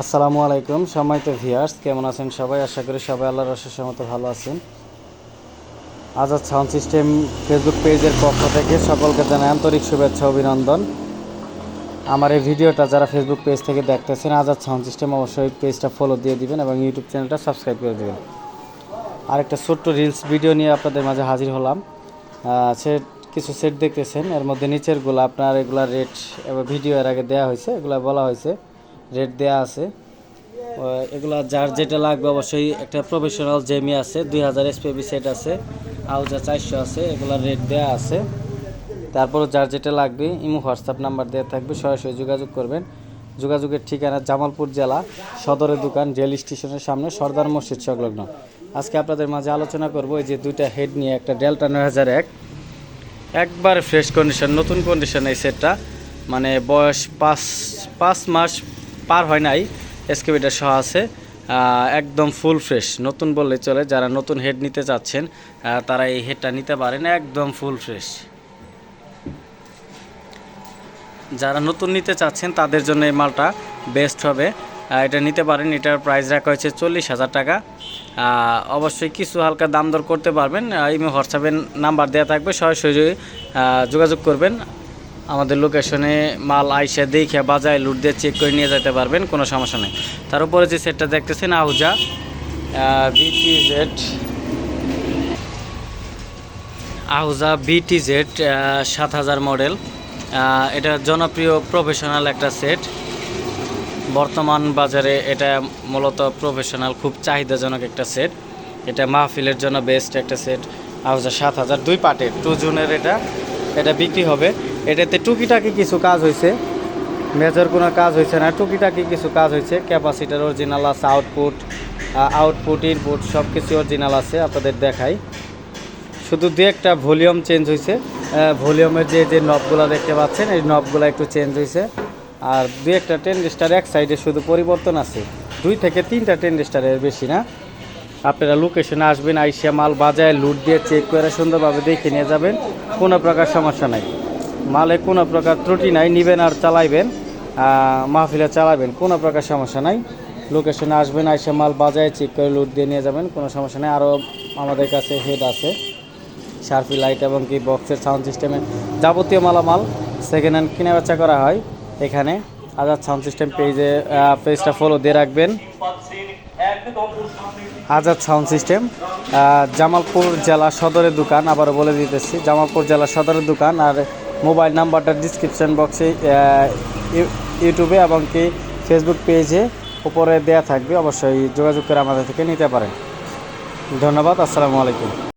আসসালামু আলাইকুম, সম্মানিত ভিয়ার্স কেমন আছেন সবাই? আশা করি সবাই আল্লাহর রসের মতো ভালো আছেন। আজাদ সাউন্ড সিস্টেম ফেসবুক পেজের পক্ষ থেকে সকলকে জানাই আন্তরিক শুভেচ্ছা, অভিনন্দন। আমার এই ভিডিওটা যারা ফেসবুক পেজ থেকে দেখতেছেন, আজাদ সাউন্ড সিস্টেম অবশ্যই পেজটা ফলো দিয়ে দিবেন এবং ইউটিউব চ্যানেলটা সাবস্ক্রাইব করে দেবেন। আরেকটা ছোট্ট রিলস ভিডিও নিয়ে আপনাদের মাঝে হাজির হলাম। সেট কিছু সেট দেখতেছেন, এর মধ্যে নিচেরগুলো আপনার এগুলা রেট ভিডিও এর আগে দেওয়া হয়েছে, এগুলা বলা হয়েছে। রেট দেওয়া আছে। এগুলা যার যেটা লাগবে অবশ্যই একটা প্রফেশনাল জেমি আছে, দুই হাজার এসপিবি সেট আছে, আউজা চারশো আছে এগুলার রেট দেওয়া আছে। তারপর যার যেটা লাগবে, ইমো, হোয়াটসঅ্যাপ নাম্বার দেওয়া থাকবে, সরাসরি যোগাযোগ করবেন। যোগাযোগের ঠিকানা জামালপুর জেলা, সদরের দোকান, রেল স্টেশনের সামনে, সর্দার মসজিদ সংলগ্ন। আজকে আপনাদের মাঝে আলোচনা করব এই যে দুইটা হেড নিয়ে, একটা ডেল্টা নয় হাজার এক। একবার ফ্রেশ কন্ডিশন নতুন কন্ডিশন এই সেটটা মানে বয়স পাঁচ পাঁচ মাস পার হয় নাই এসকেবিটা সহ আছে একদম ফুল ফ্রেশ নতুন বললে চলে, যারা নতুন হেড নিতে চাচ্ছেন তারা এই হেডটা নিতে পারেন, একদম ফুল ফ্রেশ যারা নতুন নিতে চাচ্ছেন, তাদের জন্য এই মালটা বেস্ট হবে। এটা নিতে পারেন, এটার প্রাইস রাখা হয়েছে চল্লিশ হাজার টাকা। অবশ্যই কিছু হালকা দাম দর করতে পারবেন ইমো হোয়াটসঅ্যাপের নাম্বার দেওয়া থাকবে, সরাসরি যোগাযোগ করবেন। আমাদের লোকেশনে মাল আইসা দেখে বাজায় লুট দিয়ে চেক করে নিয়ে যেতে পারবেন, কোনো সমস্যা নেই। তার উপরে যে সেটটা দেখতেছেন, আহুজা বিটি জেড আহুজা বিটি জেড সাত হাজার মডেল এটা জনপ্রিয় প্রফেশনাল একটা সেট বর্তমান বাজারে এটা মূলত প্রফেশনাল খুব চাহিদাজনক একটা সেট এটা মাহফিলের জন্য বেস্ট একটা সেট আহুজা সাত হাজার, দুই পার্টের টু জুনের এটা। এটা বিক্রি হবে। এটাতে টুকিটাকি কিছু কাজ হয়েছে মেজর কোনো কাজ হয়েছে না। টুকিটাকি কিছু কাজ হয়েছে ক্যাপাসিটার অরিজিনাল আছে আউটপুট আউটপুট ইনপুট সব কিছু অরিজিনাল আছে, আপনাদের দেখাই। শুধু দু একটা ভলিউম চেঞ্জ হয়েছে ভলিউমের যে যে নবগুলো দেখতে পাচ্ছেন, এই নবগুলো একটু চেঞ্জ হয়েছে আর দু একটা টেন স্টার এক সাইডে শুধু পরিবর্তন আছে। দুই থেকে তিনটা টেন স্টারের বেশি না। আপনারা লোকেশনে আসবেন, আইসিয়া মাল বাজায় লুট দিয়ে চেক করে সুন্দরভাবে দেখে নিয়ে যাবেন। কোনো প্রকার সমস্যা নাই। মালে কোনো প্রকার ত্রুটি নাই, নিবেন আর চালাইবেন। মাহফিলে চালাবেন, কোনো প্রকার সমস্যা নাই। লোকেশনে আসবেন, আইসে মাল বাজায় চেক করে লুট দিয়ে নিয়ে যাবেন, কোনো সমস্যা নেই। আরও আমাদের কাছে হেড আছে শার্পি লাইট এবং কি বক্সের সাউন্ড সিস্টেমে যাবতীয় মালামাল সেকেন্ড হ্যান্ড কিনে বেচা করা হয় এখানে। আজাদ সাউন্ড সিস্টেম পেজে পেজটা ফলো দিয়ে রাখবেন। আজাদ সাউন্ড সিস্টেম জামালপুর জেলা সদরের দোকান, আবারও বলে দিতেছি, জামালপুর জেলা সদরের দোকান। আর মোবাইল নাম্বারটা ডিসক্রিপশান বক্সে ইউটিউবে এবং কি ফেসবুক পেজে উপরে দেয়া থাকবে। অবশ্যই যোগাযোগ করে আমাদের থেকে নিতে পারেন। ধন্যবাদ, আসসালামু আলাইকুম।